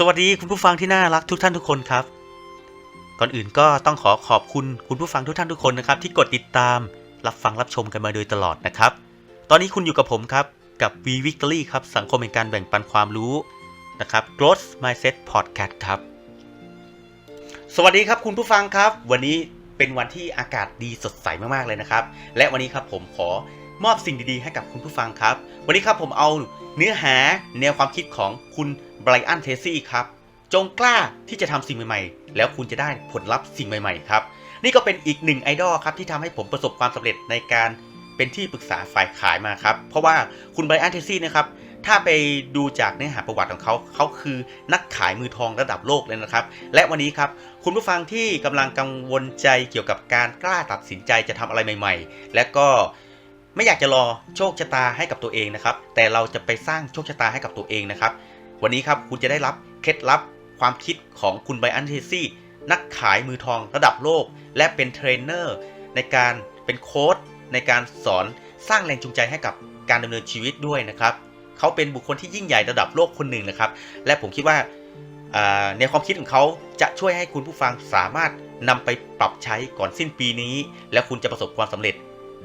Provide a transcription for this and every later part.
สวัสดีคุณผู้ฟังที่น่ารักทุกท่านทุกคนครับ ก่อนอื่นก็ต้องขอขอบคุณคุณผู้ฟังทุกท่านทุกคนนะครับ ที่กดติดตามรับฟังรับชมกันมาโดยตลอดนะครับ ตอนนี้คุณอยู่กับผมครับ กับ V Victory ครับ สังคมแห่งการแบ่งปันความรู้นะครับ Growth Mindset Podcast ครับ สวัสดีครับคุณผู้ฟังครับ วันนี้เป็นวันที่อากาศดีสดใสมากๆเลยนะครับ และวันนี้ครับผมขอ มอบสิ่งดีๆ ให้กับคุณผู้ฟังครับ วันนี้ครับผมเอาเนื้อหาแนวความคิดของคุณไบรอันเทซี่ครับ จงกล้าที่จะทำสิ่งใหม่ๆ แล้วคุณจะได้ผลลัพธ์สิ่งใหม่ๆ ครับ นี่ก็เป็นอีกหนึ่งไอดอลครับที่ทำให้ผมประสบความสำเร็จในการเป็นที่ปรึกษาฝ่ายขายมาครับ เพราะว่าคุณไบรอันเทซี่นะครับถ้าไปดูจากเนื้อหาประวัติของเขา เขาคือนักขายมือทองระดับโลกเลยนะครับ และวันนี้ครับ คุณผู้ฟังที่กำลังกังวลใจเกี่ยวกับการกล้าตัดสินใจจะทำอะไรใหม่ ๆ และก็ ไม่อยากจะรอโชคชะตาให้กับตัวเองนะครับ แต่เราจะไปสร้างโชคชะตาให้กับตัวเองนะครับ วันนี้ครับคุณจะได้รับเคล็ดลับความคิดของคุณไบอันเทซี่นักขายมือทองระดับโลก และเป็นเทรนเนอร์ในการเป็นโค้ดในการสอนสร้างแรงจูงใจให้กับการดำเนินชีวิตด้วยนะครับ เขาเป็นบุคคลที่ยิ่งใหญ่ระดับโลกคนหนึ่งนะครับ และผมคิดว่าในความคิดของเขาจะช่วยให้คุณผู้ฟังสามารถนำไปปรับใช้ก่อนสิ้นปีนี้ แล้วคุณจะประสบความสำเร็จ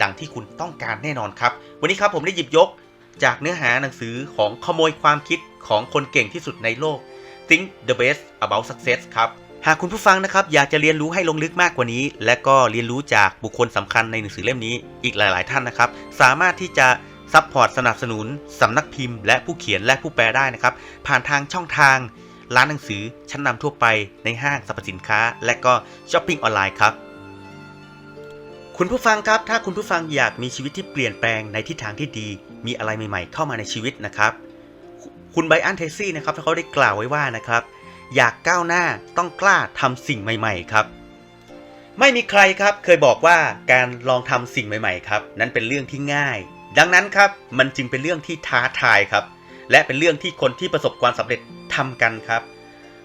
ดังที่คุณต้องการแน่นอนครับ วันนี้ครับผมได้หยิบยกจากเนื้อหาหนังสือของขโมยความคิดของคนเก่งที่สุดในโลก Think the best about success ครับ หากคุณผู้ฟังนะครับอยากจะเรียนรู้ให้ลงลึกมากกว่านี้ และก็เรียนรู้จากบุคคลสำคัญในหนังสือเล่มนี้อีกหลาย ๆ ท่านนะครับ สามารถที่จะซัพพอร์ตสนับสนุนสำนักพิมพ์ และผู้เขียนและผู้แปลได้นะครับ ผ่านทางช่องทาง ร้านหนังสือชั้นนำทั่วไปในห้างสรรพสินค้า และก็ช้อปปิ้งออนไลน์ครับ คุณผู้ฟังครับ ถ้าคุณผู้ฟังอยากมีชีวิตที่เปลี่ยนแปลงในทิศทางที่ดี มีอะไรใหม่ๆ เข้ามาในชีวิตนะครับ คุณไบอันเทซี่นะครับเขาได้กล่าวไว้ว่านะครับ อยากก้าวหน้าต้องกล้าทำสิ่งใหม่ ๆ ครับ ไม่มีใครครับเคยบอกว่าการลองทำสิ่งใหม่ ๆ ครับ นั้นเป็นเรื่องที่ง่าย ดังนั้นครับมันจึงเป็นเรื่องที่ท้าทายครับ และเป็นเรื่องที่คนที่ประสบความสำเร็จทำกันครับ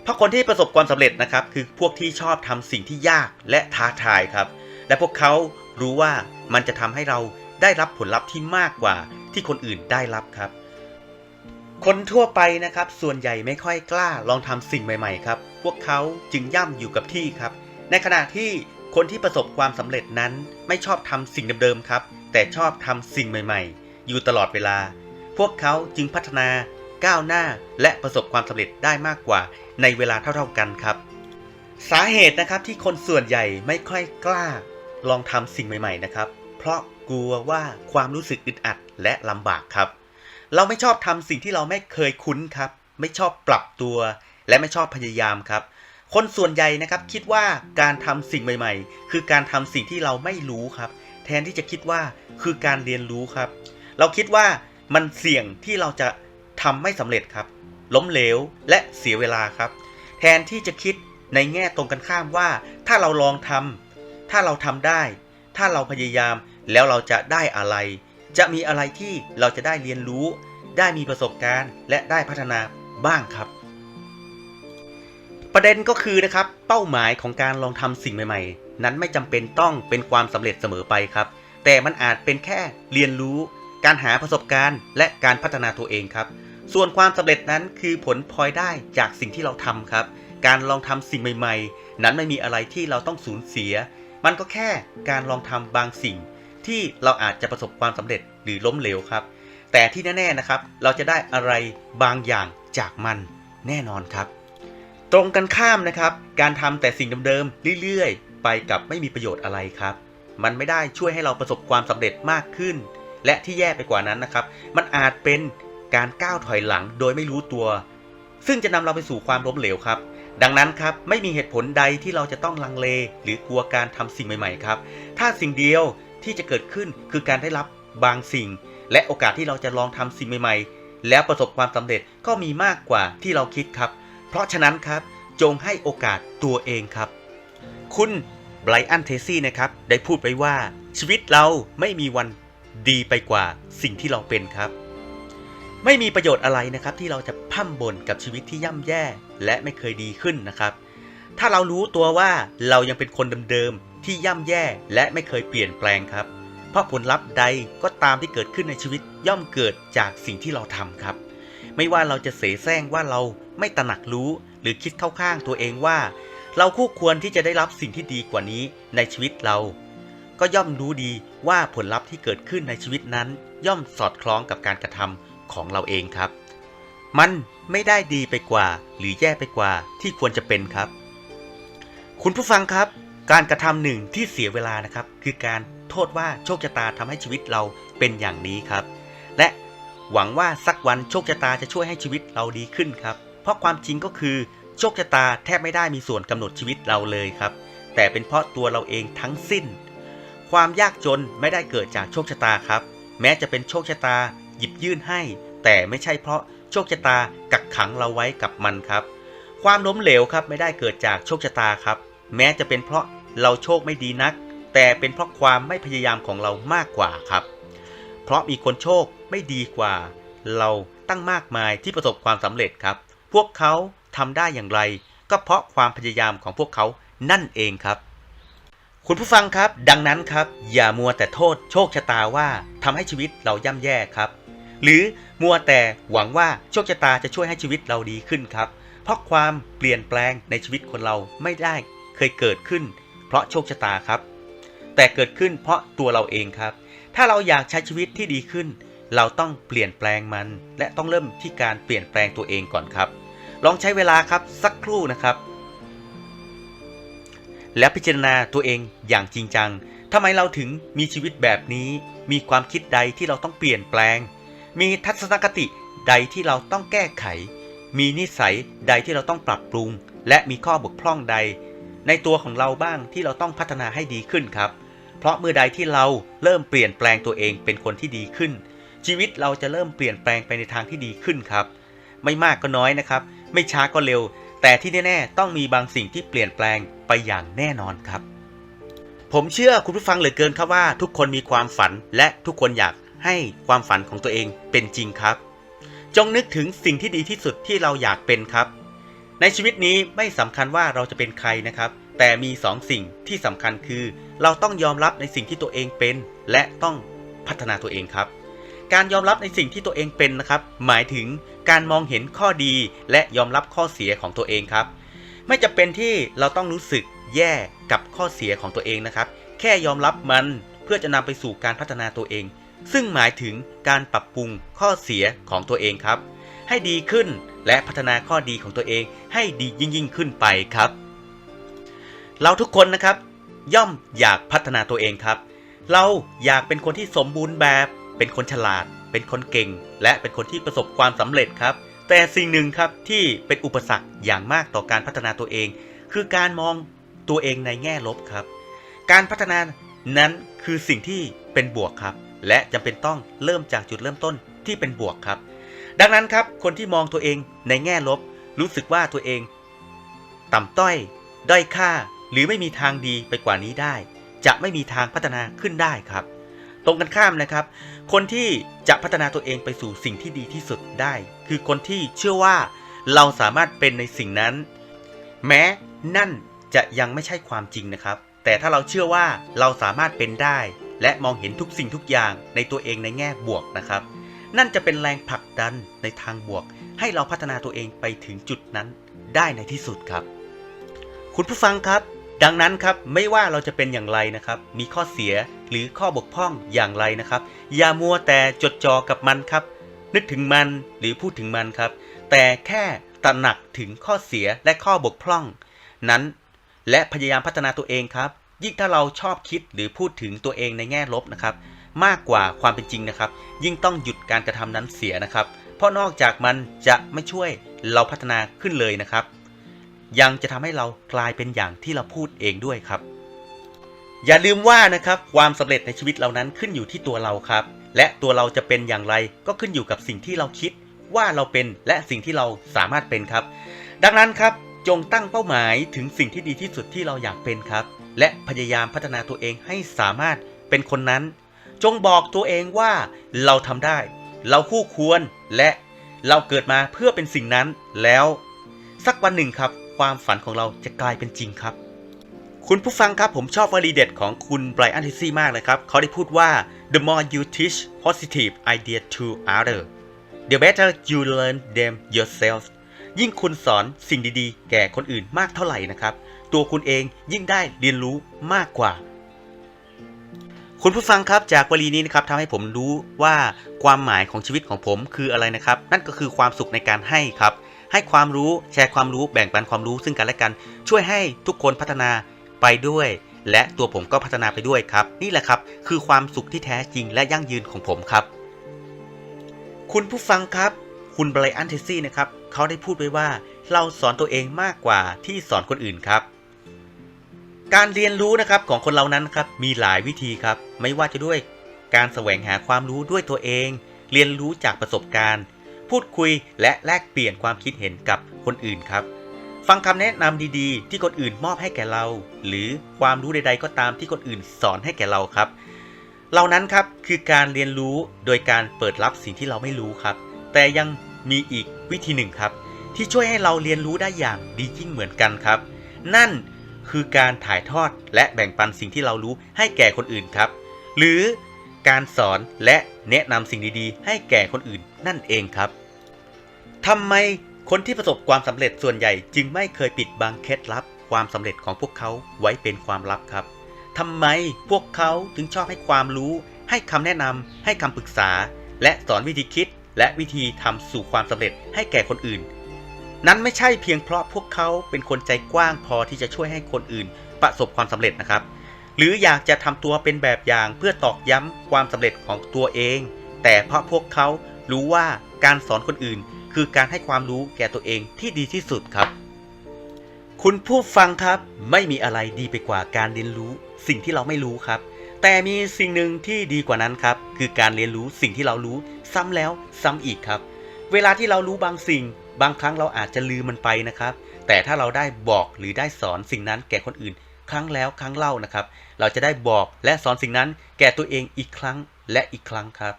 เพราะคนที่ประสบความสำเร็จนะครับ คือพวกที่ชอบทำสิ่งที่ยากและท้าทายครับ และพวกเขา รู้ว่ามันจะทำให้เราได้รับผลลัพธ์ที่มากกว่าที่คนอื่นได้รับครับ คนทั่วไปนะครับ ส่วนใหญ่ไม่ค่อยกล้าลองทำสิ่งใหม่ ๆ ครับ พวกเขาจึงย่ำอยู่กับที่ครับ ในขณะที่คนที่ประสบความสำเร็จนั้นไม่ชอบทำสิ่งเดิมๆครับ แต่ชอบทำสิ่งใหม่ ๆ อยู่ตลอดเวลา พวกเขาจึงพัฒนาก้าวหน้าและประสบความสำเร็จได้มากกว่าในเวลาเท่าๆกันครับ สาเหตุนะครับที่คนส่วนใหญ่ไม่ค่อยกล้า ลองทำสิ่งใหม่ ๆ นะครับ เพราะกลัวว่าความรู้สึกอึดอัดและลำบากครับ เราไม่ชอบทำสิ่งที่เราไม่เคยคุ้นครับ ไม่ชอบปรับตัว และไม่ชอบพยายามครับ คนส่วนใหญ่นะครับคิดว่าการทำสิ่งใหม่ ๆ คือการทำสิ่งที่เราไม่รู้ครับ แทนที่จะคิดว่าคือการเรียนรู้ครับ เราคิดว่ามันเสี่ยงที่เราจะทำไม่สำเร็จครับ ล้มเหลวและเสียเวลาครับ แทนที่จะคิดในแง่ตรงกันข้ามว่า ถ้าเราลองทำ ถ้าเราทำได้ ถ้าเราพยายามแล้วเราจะได้อะไร จะมีอะไรที่เราจะได้เรียนรู้ ได้มีประสบการณ์ และได้พัฒนาบ้างครับ ประเด็นก็คือนะครับ เป้าหมายของการลองทำสิ่งใหม่ ๆ นั้นไม่จำเป็นต้องเป็นความสำเร็จเสมอไปครับ แต่มันอาจเป็นแค่เรียนรู้ การหาประสบการณ์ และการพัฒนาตัวเองครับ ส่วนความสำเร็จนั้นคือผลพลอยได้จากสิ่งที่เราทำครับ การลองทำสิ่งใหม่ ๆ นั้นไม่มีอะไรที่เราต้องสูญเสีย มันก็แค่การลองทำบางสิ่ง ที่เราอาจจะประสบความสำเร็จหรือล้มเหลวครับ แต่ที่แน่ๆนะครับ เราจะได้อะไรบางอย่างจากมันแน่นอนครับ ตรงกันข้ามนะครับ การทำแต่สิ่งเดิมๆเรื่อยๆ ไปกับไม่มีประโยชน์อะไรครับ มันไม่ได้ช่วยให้เราประสบความสำเร็จมากขึ้น และที่แย่ไปกว่านั้นนะครับ มันอาจเป็นการก้าวถอยหลังโดยไม่รู้ตัว ซึ่งจะนำเราไปสู่ความล้มเหลวครับ ดังนั้นครับไม่มีเหตุผลใดที่เราจะต้องลังเล หรือกลัวการทำสิ่งใหม่ๆครับ ถ้าสิ่งเดียวที่จะเกิดขึ้นคือการได้รับบางสิ่ง และโอกาสที่เราจะลองทำสิ่งใหม่ๆ แล้วประสบความสำเร็จก็มีมากกว่าที่เราคิดครับ เพราะฉะนั้นครับจงให้โอกาสตัวเองครับ คุณไบรอันเทซี่นะครับได้พูดไว้ว่าชีวิตเราไม่มีวันดีไปกว่าสิ่งที่เราเป็นครับ ไม่มีประโยชน์อะไรนะครับ ที่เราจะพร่ำบ่นกับชีวิตที่ย่ำแย่และไม่เคยดีขึ้นนะครับ ถ้าเรารู้ตัวว่าเรายังเป็นคนเดิมๆที่ย่ำแย่และไม่เคยเปลี่ยนแปลงครับ เพราะผลลัพธ์ใดก็ตามที่เกิดขึ้นในชีวิตย่อมเกิดจากสิ่งที่เราทำครับ ไม่ว่าเราจะเสแสร้งว่าเราไม่ตระหนักรู้หรือคิดเข้าข้างตัวเองว่า เราคู่ควรที่จะได้รับสิ่งที่ดีกว่านี้ในชีวิตเรา ก็ย่อมรู้ดีว่าผลลัพธ์ที่เกิดขึ้นในชีวิตนั้น ย่อมสอดคล้องกับการกระทำ ของเราเองครับ มันไม่ได้ดีไปกว่า หรือแย่ไปกว่าที่ควรจะเป็นครับ คุณผู้ฟังครับ การกระทำหนึ่งที่เสียเวลานะครับ คือการโทษว่าโชคชะตาทำให้ชีวิตเราเป็นอย่างนี้ครับ และหวังว่าสักวันโชคชะตาจะช่วยให้ชีวิตเราดีขึ้นครับ เพราะความจริงก็คือโชคชะตาแทบไม่ได้มีส่วนกำหนดชีวิตเราเลยครับ แต่เป็นเพราะตัวเราเองทั้งสิ้น ความยากจนไม่ได้เกิดจากโชคชะตาครับ แม้จะเป็นโชคชะตา หยิบยื่นให้ แต่ไม่ใช่เพราะโชคชะตากักขังเราไว้กับมันครับ ความล้มเหลวครับไม่ได้เกิดจากโชคชะตาครับ แม้จะเป็นเพราะเราโชคไม่ดีนัก แต่เป็นเพราะความไม่พยายามของเรามากกว่าครับ เพราะมีคนโชคไม่ดีกว่า เราตั้งมากมายที่ประสบความสำเร็จครับ พวกเขาทำได้อย่างไร ก็เพราะความพยายามของพวกเขานั่นเองครับ คุณผู้ฟังครับ ดังนั้นครับ อย่ามัวแต่โทษโชคชะตาว่าทำให้ชีวิตเราย่ำแย่ครับ หรือมัวแต่หวังว่าโชคชะตาจะช่วยให้ชีวิตเราดีขึ้นครับ เพราะความเปลี่ยนแปลงในชีวิตคนเราไม่ได้เคยเกิดขึ้น เพราะโชคชะตาครับ แต่เกิดขึ้นเพราะตัวเราเองครับ ถ้าเราอยากใช้ชีวิตที่ดีขึ้น เราต้องเปลี่ยนแปลงมัน และต้องเริ่มที่การเปลี่ยนแปลงตัวเองก่อนครับ ลองใช้เวลาครับสักครู่นะครับ และพิจารณาตัวเองอย่างจริงจังทำไมเราถึงมีชีวิตแบบนี้ มีความคิดใดที่เราต้องเปลี่ยนแปลง มีทัศนคติใดที่เราต้องแก้ไข มีนิสัยใดที่เราต้องปรับปรุง และมีข้อบกพร่องใด ในตัวของเราบ้างที่เราต้องพัฒนาให้ดีขึ้นครับ เพราะเมื่อใดที่เราเริ่มเปลี่ยนแปลงตัวเองเป็นคนที่ดีขึ้น ชีวิตเราจะเริ่มเปลี่ยนแปลงไปในทางที่ดีขึ้นครับ ไม่มากก็น้อยนะครับ ไม่ช้าก็เร็ว แต่ที่แน่ๆต้องมีบางสิ่งที่เปลี่ยนแปลงไปอย่างแน่นอนครับผมเชื่อคุณผู้ฟังเหลือเกินครับว่าทุกคนมีความฝันและทุกคนอยาก ให้ความฝันของตัวเองเป็นจริงครับ จงนึกถึงสิ่งที่ดีที่สุดที่เราอยากเป็นครับ ในชีวิตนี้ไม่สำคัญว่าเราจะเป็นใครนะครับ แต่มีสองสิ่งที่สำคัญคือ เราต้องยอมรับในสิ่งที่ตัวเองเป็น และต้องพัฒนาตัวเองครับ การยอมรับในสิ่งที่ตัวเองเป็นนะครับ หมายถึงการมองเห็นข้อดีและยอมรับข้อเสียของตัวเองครับ ไม่จะเป็นที่เราต้องรู้สึกแย่กับข้อเสียของตัวเองนะครับ แค่ยอมรับมันเพื่อจะนำไปสู่การพัฒนาตัวเอง ซึ่งหมายถึงการปรับปรุงข้อเสียของตัวเองครับ ให้ดีขึ้นและพัฒนาข้อดีของตัวเองให้ดียิ่งยิ่งขึ้นไปครับ เราทุกคนนะครับ ย่อมอยากพัฒนาตัวเองครับ เราอยากเป็นคนที่สมบูรณ์แบบ เป็นคนฉลาด เป็นคนเก่ง และเป็นคนที่ประสบความสำเร็จครับ แต่สิ่งหนึ่งครับที่เป็นอุปสรรคอย่างมากต่อการพัฒนาตัวเอง คือการมองตัวเองในแง่ลบครับ การพัฒนานั้นคือสิ่งที่เป็นบวกครับ และจำเป็นต้องเริ่มจากจุดเริ่มต้นที่เป็นบวกครับ ดังนั้นครับคนที่มองตัวเองในแง่ลบ รู้สึกว่าตัวเอง ต่ำต้อยด้อยค่า หรือไม่มีทางดีไปกว่านี้ได้ จะไม่มีทางพัฒนาขึ้นได้ครับ ตรงกันข้ามนะครับ คนที่จะพัฒนาตัวเองไปสู่สิ่งที่ดีที่สุดได้ คือคนที่เชื่อว่าเราสามารถเป็นในสิ่งนั้น แม้นั่นจะยังไม่ใช่ความจริงนะครับ แต่ถ้าเราเชื่อว่าเราสามารถเป็นได้ และมองเห็นทุกสิ่งทุกอย่างในตัวเองในแง่บวกนะครับ นั่นจะเป็นแรงผลักดันในทางบวก ให้เราพัฒนาตัวเองไปถึงจุดนั้นได้ในที่สุดครับ คุณผู้ฟังครับ ดังนั้นครับไม่ว่าเราจะเป็นอย่างไรนะครับ มีข้อเสียหรือข้อบกพร่องอย่างไรนะครับ อย่ามัวแต่จดจ่อกับมันครับ นึกถึงมันหรือพูดถึงมันครับ แต่แค่ตระหนักถึงข้อเสียและข้อบกพร่อง นั้น และพยายามพัฒนาตัวเองครับ ยิ่งถ้าเราชอบคิดหรือพูดถึงตัวเองในแง่ลบนะครับ มากกว่าความเป็นจริงนะครับ ยิ่งต้องหยุดการกระทำนั้นเสียนะครับ เพราะนอกจากมันจะไม่ช่วยเราพัฒนาขึ้นเลยนะครับ ยังจะทำให้เรากลายเป็นอย่างที่เราพูดเองด้วยครับ อย่าลืมว่านะครับความสำเร็จในชีวิตเรานั้นขึ้นอยู่ที่ตัวเราครับ และตัวเราจะเป็นอย่างไรก็ขึ้นอยู่กับสิ่งที่เราคิดว่าเราเป็นและสิ่งที่เราสามารถเป็นครับ ดังนั้นครับจงตั้งเป้าหมายถึงสิ่งที่ดีที่สุดที่เราอยากเป็นครับ และพยายามพัฒนาตัวเองให้สามารถเป็นคนนั้น จงบอกตัวเองว่าเราทำได้ เราคู่ควรและเราเกิดมาเพื่อเป็นสิ่งนั้นแล้ว สักวันหนึ่งครับ ความฝันของเราจะกลายเป็นจริงครับ คุณผู้ฟังครับผมชอบวลีเด็ดของคุณไบรอันทิซี่มากเลยครับ เขาได้พูดว่า the more you teach positive idea to others the better you learn them yourself ยิ่งคุณสอนสิ่งดีๆ แก่คนอื่นมากเท่าไหร่นะครับ ตัวคุณเองยิ่งได้เรียนรู้มากกว่า คุณผู้ฟังครับจากวลีนี้นะครับทำให้ผมรู้ว่าความหมายของชีวิตของผมคืออะไรนะครับ นั่นก็คือความสุขในการให้ครับ ให้ความรู้แชร์ความรู้แบ่งปันความรู้ซึ่งกันและกัน ช่วยให้ทุกคนพัฒนาไปด้วย และตัวผมก็พัฒนาไปด้วยครับ นี่แหละครับ คือความสุขที่แท้จริงและยั่งยืนของผมครับ คุณผู้ฟังครับ คุณไบรอันเทซี่นะครับเขาได้พูดไว้ว่าเราสอนตัวเองมากกว่าที่สอนคนอื่นครับ การเรียนรู้นะครับของคนเรานั้นครับมีหลายวิธีครับ ไม่ว่าจะด้วยการแสวงหาความรู้ด้วยตัวเอง เรียนรู้จากประสบการณ์ พูดคุยและแลกเปลี่ยนความคิดเห็นกับคนอื่นครับ ฟังคำแนะนำดีๆ ที่คนอื่นมอบให้แก่เรา หรือความรู้ใด ๆ ก็ตามที่คนอื่นสอนให้แก่เราครับเหล่านั้นครับคือการเรียนรู้โดยการเปิดรับสิ่งที่เราไม่รู้ครับ แต่ยังมีอีกวิธีหนึ่งครับ ที่ช่วยให้เราเรียนรู้ได้อย่างดียิ่งเหมือนกันครับ นั่น คือการถ่ายทอดและแบ่งปันสิ่งที่เรารู้ให้แก่คนอื่นครับ หรือการสอนและแนะนำสิ่งดีๆ ให้แก่คนอื่นนั่นเองครับทำไมคนที่ประสบความสำเร็จส่วนใหญ่จึงไม่เคยปิดบังเคล็ดลับ ความสำเร็จของพวกเขาไว้เป็นความลับครับทำไมพวกเขาถึงชอบให้ความรู้ ให้คำแนะนำให้คำปรึกษา และสอนวิธีคิดและวิธีทำสู่ความสำเร็จให้แก่คนอื่น นั้นไม่ใช่เพียงเพราะพวกเขาเป็นคนใจกว้างพอที่จะช่วยให้คนอื่น ประสบความสำเร็จนะครับ หรืออยากจะทำตัวเป็นแบบอย่างเพื่อตอกย้ำความสำเร็จของตัวเอง แต่เพราะพวกเขารู้ว่าการสอนคนอื่น คือการให้ความรู้แก่ตัวเองที่ดีที่สุดครับ คุณผู้ฟังครับ ไม่มีอะไรดีไปกว่าการเรียนรู้ สิ่งที่เราไม่รู้ครับ แต่มีสิ่งหนึ่งที่ดีกว่านั้นครับ คือการเรียนรู้สิ่งที่เรารู้ซ้ำแล้วซ้ำอีกครับ เวลาที่เรารู้บางสิ่ง บางครั้งเราอาจจะลืมมันไปนะครับ แต่ถ้าเราได้บอกหรือได้สอนสิ่งนั้นแก่คนอื่น ครั้งแล้วครั้งเล่านะครับ เราจะได้บอกและสอนสิ่งนั้นแก่ตัวเองอีกครั้งและอีกครั้งครับ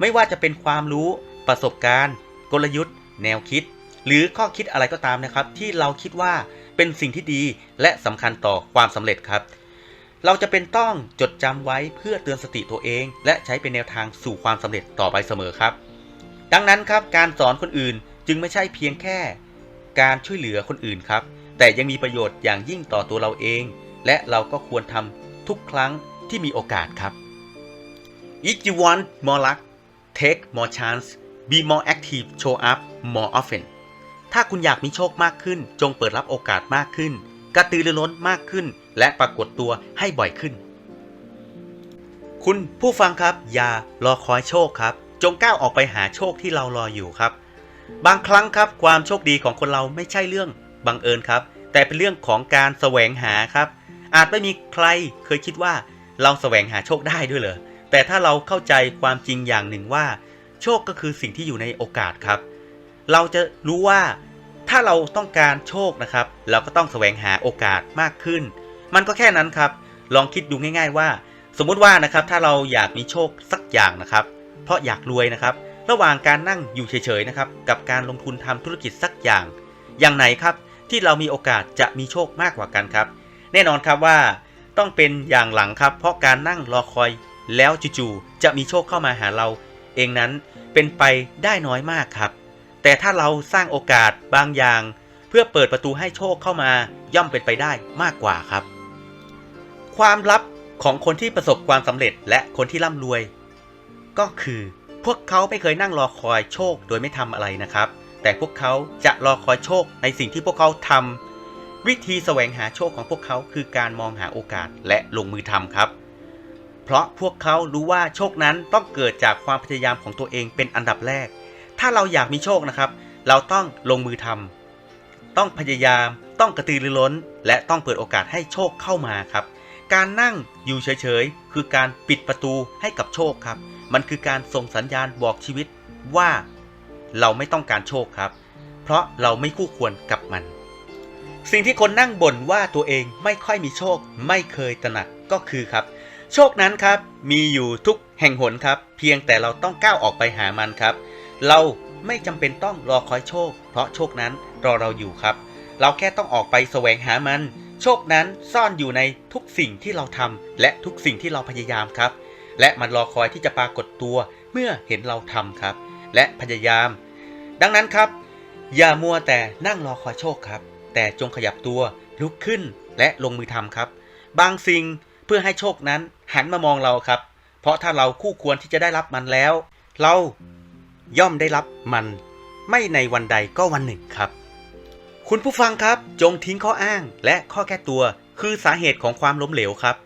ไม่ว่าจะเป็นความรู้ ประสบการณ์ กลยุทธ์ แนวคิด หรือข้อคิดอะไรก็ตามนะครับ ที่เราคิดว่าเป็นสิ่งที่ดีและสำคัญต่อความสำเร็จครับ เราจะเป็นต้องจดจำไว้เพื่อเตือนสติตัวเอง และใช้เป็นแนวทางสู่ความสำเร็จต่อไปเสมอครับ ดังนั้นครับการสอนคนอื่น จึงไม่ใช่เพียงแค่การช่วยเหลือคนอื่นครับ แต่ยังมีประโยชน์อย่างยิ่งต่อตัวเราเอง และเราก็ควรทำทุกครั้งที่มีโอกาสครับ If you want more luck take more chance be more active show up more often ถ้าคุณอยากมีโชคมากขึ้น จงเปิดรับโอกาสมากขึ้น กระตือรือร้นมากขึ้น และปรากฏตัวให้บ่อยขึ้น คุณผู้ฟังครับ อย่ารอคอยโชคครับ จงก้าวออกไปหาโชคที่เรารออยู่ครับ บางครั้งครับความโชคดีของคนเราไม่ใช่เรื่องบังเอิญครับ แต่เป็นเรื่องของการแสวงหาครับ อาจไม่มีใครเคยคิดว่าเราแสวงหาโชคได้ด้วยเหรอแต่ถ้าเราเข้าใจความจริงอย่างหนึ่งว่า โชคก็คือสิ่งที่อยู่ในโอกาสครับ เราจะรู้ว่าถ้าเราต้องการโชคนะครับ เราก็ต้องแสวงหาโอกาสมากขึ้น มันก็แค่นั้นครับ ลองคิดดูง่าย ๆ ว่า สมมุติว่านะครับถ้าเราอยากมีโชคสักอย่างนะครับ เพราะอยากรวยนะครับ ระหว่างการนั่งอยู่เฉยๆนะครับกับการลงทุนทำธุรกิจสักอย่าง อย่างไหนครับที่เรามีโอกาสจะมีโชคมากกว่ากันครับ แน่นอนครับว่าต้องเป็นอย่างหลังครับ เพราะการนั่งรอคอยแล้วจู่ๆจะมีโชคเข้ามาหาเรา เองนั้นเป็นไปได้น้อยมากครับ แต่ถ้าเราสร้างโอกาสบางอย่าง เพื่อเปิดประตูให้โชคเข้ามาย่อมเป็นไปได้มากกว่าครับ ความลับของคนที่ประสบความสำเร็จและคนที่ร่ำรวย ก็คือ พวกเขาไม่เคยนั่งรอคอยโชคโดยไม่ทำอะไรนะครับ แต่พวกเขาจะรอคอยโชคในสิ่งที่พวกเขาทำวิธีแสวงหาโชคของพวกเขาคือการมองหาโอกาสและลงมือทำครับ เพราะพวกเขารู้ว่าโชคนั้นต้องเกิดจากความพยายามของตัวเองเป็นอันดับแรก ถ้าเราอยากมีโชคนะครับ เราต้องลงมือทำต้องพยายาม ต้องกระตือรือร้น และต้องเปิดโอกาสให้โชคเข้ามาครับ การนั่งอยู่เฉยๆ คือการปิดประตูให้กับโชคครับ มันคือการส่งสัญญาณบอกชีวิตว่าเราไม่ต้องการโชคครับ เพราะเราไม่คู่ควรกับมัน สิ่งที่คนนั่งบ่นว่าตัวเองไม่ค่อยมีโชค ไม่เคยตระหนักก็คือครับ โชคนั้นครับมีอยู่ทุกแห่งหนครับ เพียงแต่เราต้องก้าวออกไปหามันครับ เราไม่จำเป็นต้องรอคอยโชค เพราะโชคนั้นรอเราอยู่ครับ เราแค่ต้องออกไปแสวงหามัน โชคนั้นซ่อนอยู่ในทุกสิ่งที่เราทำและทุกสิ่งที่เราพยายามครับ และมันรอคอยที่จะปรากฏตัวเมื่อเห็นเราทำครับ และพยายาม ดังนั้นครับ อย่ามัวแต่นั่งรอคอยโชคครับ แต่จงขยับตัวลุกขึ้นและลงมือทำครับ บางสิ่งเพื่อให้โชคนั้นหันมามองเราครับ เพราะถ้าเราคู่ควรที่จะได้รับมันแล้ว เราย่อมได้รับมัน ไม่ในวันใดก็วันหนึ่งครับ คุณผู้ฟังครับ จงทิ้งข้ออ้างและข้อแก้ตัว คือสาเหตุของความล้มเหลวครับ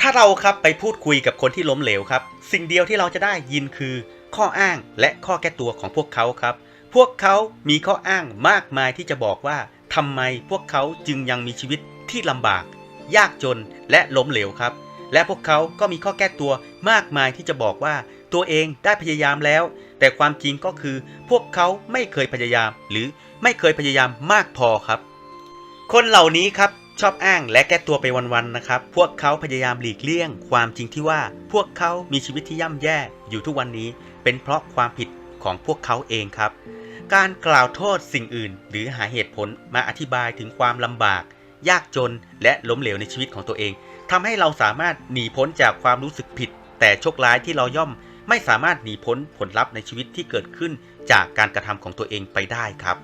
ถ้าเราครับไปพูดคุยกับคนที่ล้มเหลวครับ สิ่งเดียวที่เราจะได้ยินคือ ข้ออ้างและข้อแก้ตัวของพวกเขาครับ พวกเขามีข้ออ้างมากมายที่จะบอกว่าทำไมพวกเขาจึงยังมีชีวิตที่ลำบาก ยากจนและล้มเหลวครับ และพวกเขาก็มีข้อแก้ตัวมากมายที่จะบอกว่าตัวเองได้พยายามแล้ว แต่ความจริงก็คือพวกเขาไม่เคยพยายามหรือ ไม่เคยพยายามมากพอครับ คนเหล่านี้ครับชอบอ้างและแก้ตัวไปวันๆนะครับ พวกเขาพยายามหลีกเลี่ยง ความจริงที่ว่าพวกเขามีชีวิตที่ย่ำแย่อยู่ทุกวันนี้ เป็นเพราะความผิดของพวกเขาเองครับ การกล่าวโทษสิ่งอื่น หรือหาเหตุผลมาอธิบายถึงความลำบาก ยากจนและล้มเหลวในชีวิตของตัวเองทำให้เราสามารถหนีพ้นจากความรู้สึกผิด แต่โชคร้ายที่เราย่อมไม่สามารถหนีพ้นผลลัพธ์ในชีวิตที่เกิดขึ้นจากการกระทำของตัวเองไปได้ครับ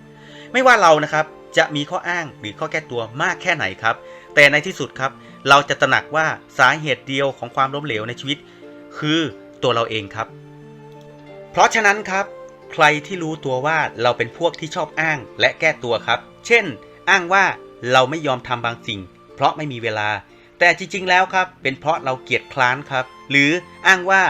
ไม่ว่าเรานะครับจะมีข้ออ้างหรือข้อแก้ตัวมากแค่ไหนครับ แต่ในที่สุดครับ เราจะตระหนักว่าสาเหตุเดียวของความล้มเหลวในชีวิต คือตัวเราเองครับ เพราะฉะนั้นครับ ใครที่รู้ตัวว่าเราเป็นพวกที่ชอบอ้างและแก้ตัวครับ เช่น อ้างว่าเราไม่ยอมทำบางสิ่ง เพราะไม่มีเวลา แต่จริง ๆ แล้วครับ เป็นเพราะเราเกียจคร้านครับ หรืออ้างว่า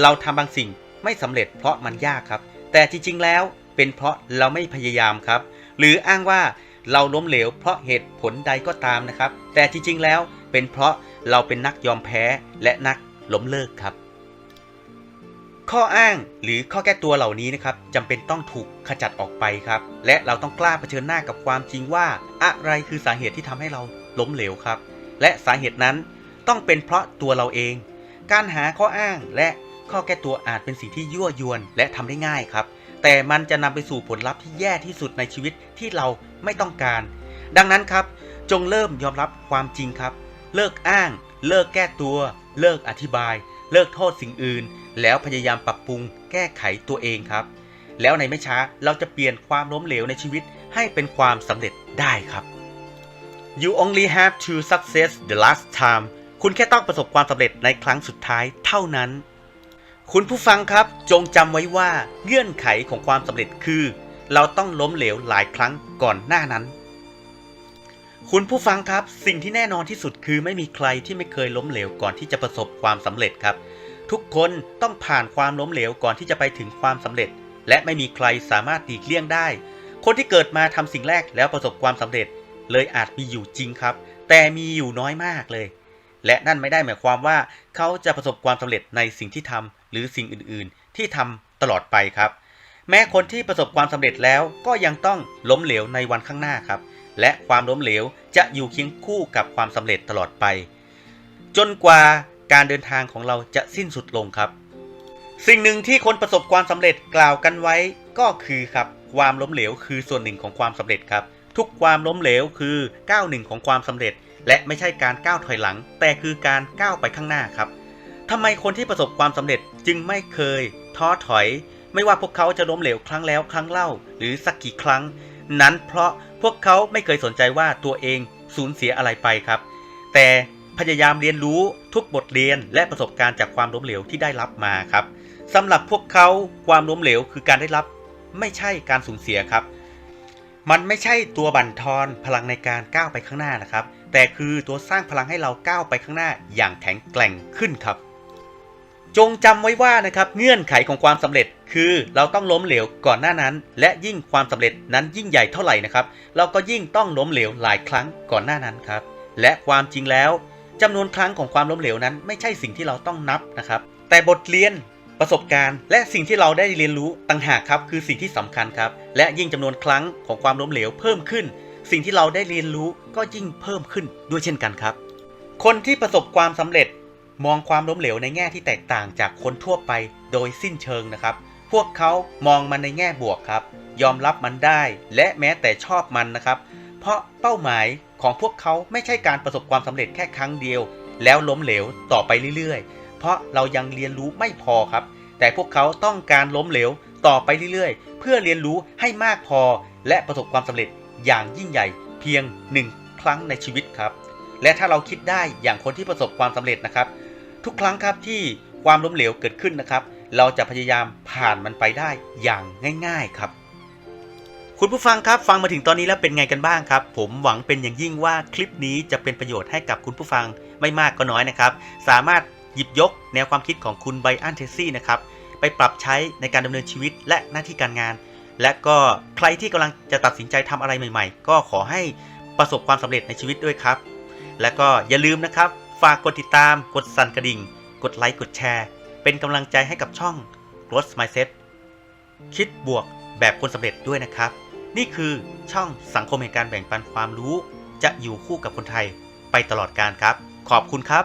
เราทำบางสิ่งไม่สำเร็จเพราะมันยากครับ แต่จริง ๆ แล้วเป็นเพราะเราไม่พยายามครับ หรืออ้างว่าเราล้มเหลวเพราะเหตุผลใดก็ตามนะครับ แต่จริงๆแล้วเป็นเพราะเราเป็นนักยอมแพ้และนักล้มเลิกครับ ข้ออ้างหรือข้อแก้ตัวเหล่านี้นะครับจำเป็นต้องถูกขจัดออกไปครับ และเราต้องกล้าเผชิญหน้ากับความจริงว่า อะไรคือสาเหตุที่ทำให้เราล้มเหลวครับ และสาเหตุนั้นต้องเป็นเพราะตัวเราเอง การหาข้ออ้างและข้อแก้ตัวอาจเป็นสิ่งที่ยั่วยวนและทำได้ง่ายครับ แต่มันจะนำไปสู่ผลลัพธ์ที่แย่ที่สุดในชีวิตที่เราไม่ต้องการ ดังนั้นครับ จงเริ่มยอมรับความจริงครับ เลิกอ้าง เลิกแก้ตัว เลิกอธิบาย เลิกโทษสิ่งอื่น แล้วพยายามปรับปรุงแก้ไขตัวเองครับ แล้วในไม่ช้าเราจะเปลี่ยนความล้มเหลวในชีวิตให้เป็นความสำเร็จได้ครับ You only have to success the last time คุณแค่ต้องประสบความสำเร็จในครั้งสุดท้ายเท่านั้น คุณผู้ฟังครับจงจำไว้ว่าเงื่อนไขของความสำเร็จคือ เราต้องล้มเหลวหลายครั้งก่อนหน้านั้น คุณผู้ฟังครับ สิ่งที่แน่นอนที่สุดคือไม่มีใครที่ไม่เคยล้มเหลวก่อนที่จะประสบความสำเร็จครับ ทุกคนต้องผ่านความล้มเหลวก่อนที่จะไปถึงความสำเร็จ และไม่มีใครสามารถหลีกเลี่ยงได้ คนที่เกิดมาทำสิ่งแรกแล้วประสบความสำเร็จ เลยอาจมีอยู่จริงครับ แต่มีอยู่น้อยมากเลย และนั่นไม่ได้หมายความว่า เขาจะประสบความสำเร็จในสิ่งที่ทำ หรือสิ่งอื่นๆ ที่ทำตลอดไปครับ แม้คนที่ประสบความสำเร็จแล้วก็ยังต้องล้มเหลวในวันข้างหน้าครับ และความล้มเหลวจะอยู่เคียงคู่กับความสำเร็จตลอดไป จนกว่าการเดินทางของเราจะสิ้นสุดลงครับ สิ่งหนึ่งที่คนประสบความสำเร็จกล่าวกันไว้ก็คือครับความล้มเหลวคือส่วนหนึ่งของความสำเร็จครับ ทุกความล้มเหลวคือก้าวหนึ่งของความสำเร็จ และไม่ใช่การก้าวถอยหลัง แต่คือการก้าวไปข้างหน้าครับ ทำไมคนที่ประสบความสำเร็จจึงไม่เคย ท้อถอย ไม่ว่าพวกเขาจะล้มเหลวครั้งแล้วครั้งเล่า หรือสักกี่ครั้ง นั้นเพราะพวกเขาไม่เคยสนใจว่าตัวเองสูญเสียอะไรไปครับ แต่พยายามเรียนรู้ทุกบทเรียนและประสบการณ์จากความล้มเหลวที่ได้รับมาครับสำหรับพวกเขาความล้มเหลวคือการได้รับ ไม่ใช่การสูญเสียครับ มันไม่ใช่ตัวบั่นทอนพลังในการก้าวไปข้างหน้านะครับ แต่คือตัวสร้างพลังให้เราก้าวไปข้างหน้าอย่างแข็งแกร่งขึ้นครับ จงจำไว้ว่านะครับเงื่อนไขของความสำเร็จคือเราต้องล้มเหลวก่อนหน้านั้น และยิ่งความสำเร็จนั้นยิ่งใหญ่เท่าไหร่นะครับ เราก็ยิ่งต้องล้มเหลวหลายครั้งก่อนหน้านั้นครับและความจริงแล้วจำนวนครั้งของความล้มเหลวนั้น ไม่ใช่สิ่งที่เราต้องนับนะครับ แต่บทเรียนประสบการณ์ และสิ่งที่เราได้เรียนรู้ต่างหากครับคือสิ่งที่สำคัญครับ และยิ่งจำนวนครั้งของความล้มเหลวเพิ่มขึ้น สิ่งที่เราได้เรียนรู้ก็ยิ่งเพิ่มขึ้นด้วยเช่นกันครับ คนที่ประสบความสำเร็จ มองความล้มเหลวในแง่ที่แตกต่างจากคนทั่วไปโดยสิ้นเชิงนะครับ พวกเขามองมันในแง่บวกครับ ยอมรับมันได้และแม้แต่ชอบมันนะครับ เพราะเป้าหมายของพวกเขาไม่ใช่การประสบความสำเร็จแค่ครั้งเดียว แล้วล้มเหลวต่อไปเรื่อยๆ เพราะเรายังเรียนรู้ไม่พอครับ แต่พวกเขาต้องการล้มเหลวต่อไปเรื่อยๆ เพื่อเรียนรู้ให้มากพอ และประสบความสำเร็จอย่างยิ่งใหญ่เพียงหนึ่งครั้งในชีวิตครับ และถ้าเราคิดได้อย่างคนที่ประสบความสำเร็จนะครับ ทุกครั้งครับที่ความล้มเหลวเกิดขึ้นนะครับ เราจะพยายามผ่านมันไปได้อย่างง่าย ๆครับ คุณผู้ฟังครับฟังมาถึงตอนนี้แล้วเป็นไงกันบ้างครับ ผมหวังเป็นอย่างยิ่งว่าคลิปนี้จะเป็นประโยชน์ให้กับคุณผู้ฟังไม่มากก็น้อยนะครับ สามารถหยิบยกแนวความคิดของคุณไบอันเทซี่นะครับไปปรับใช้ในการดำเนินชีวิตและหน้าที่การงาน และก็ใครที่กำลังจะตัดสินใจทำอะไรใหม่ ๆ ก็ขอให้ประสบความสำเร็จในชีวิตด้วยครับ และก็อย่าลืมนะครับ ฝากกดติดตาม กดสั่นกระดิ่ง กดไลค์ กดแชร์ เป็นกำลังใจให้กับช่อง Growth Mindset คิดบวกแบบคนสำเร็จด้วยนะครับ นี่คือช่องสังคมแห่งการแบ่งปันความรู้ จะอยู่คู่กับคนไทยไปตลอดการครับ ขอบคุณครับ